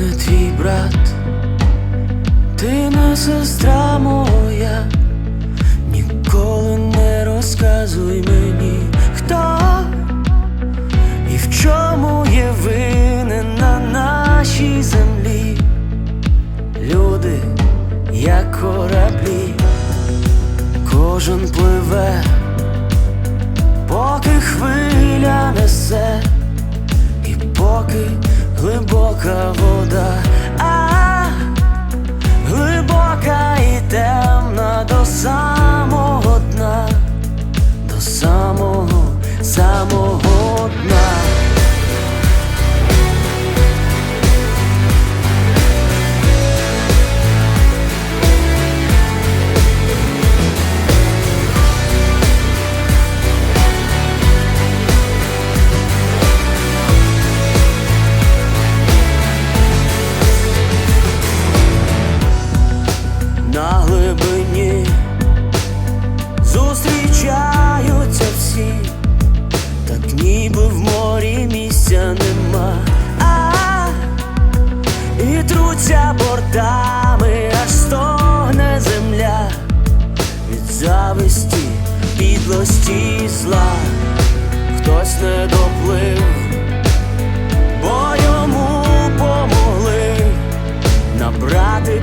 твій брат, ти не сестра моя, ніколи не розказуй мені, хто і в чому є винен на нашій землі. Люди, як кораблі, кожен пливе, поки хвиля несе, і поки глибока вода, а глибока місця нема, а і труться бортами, аж стогне земля. Від зависті, підлості і зла, хтось не доплив, бо йому помогли. Набрати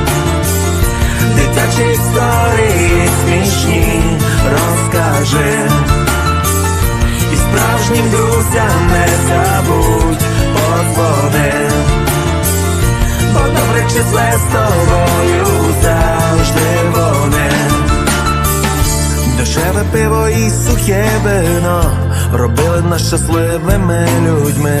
Дитячі історії смішні розкажи І справжнім друзям не забудь подзвони Бо добре числе з тобою завжди вони Дешеве пиво і сухе вино робили нас щасливими людьми.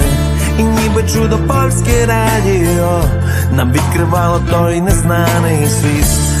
І ніби чудо польське радіо нам відкривало той незнаний світ.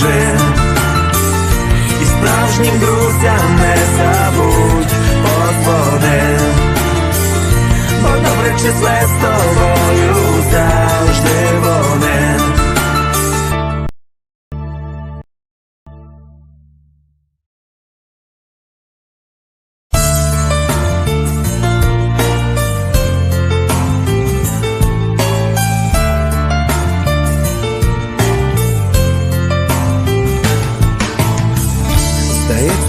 розкажи. І справжнім друзям не забудь позвони, Бо добре числе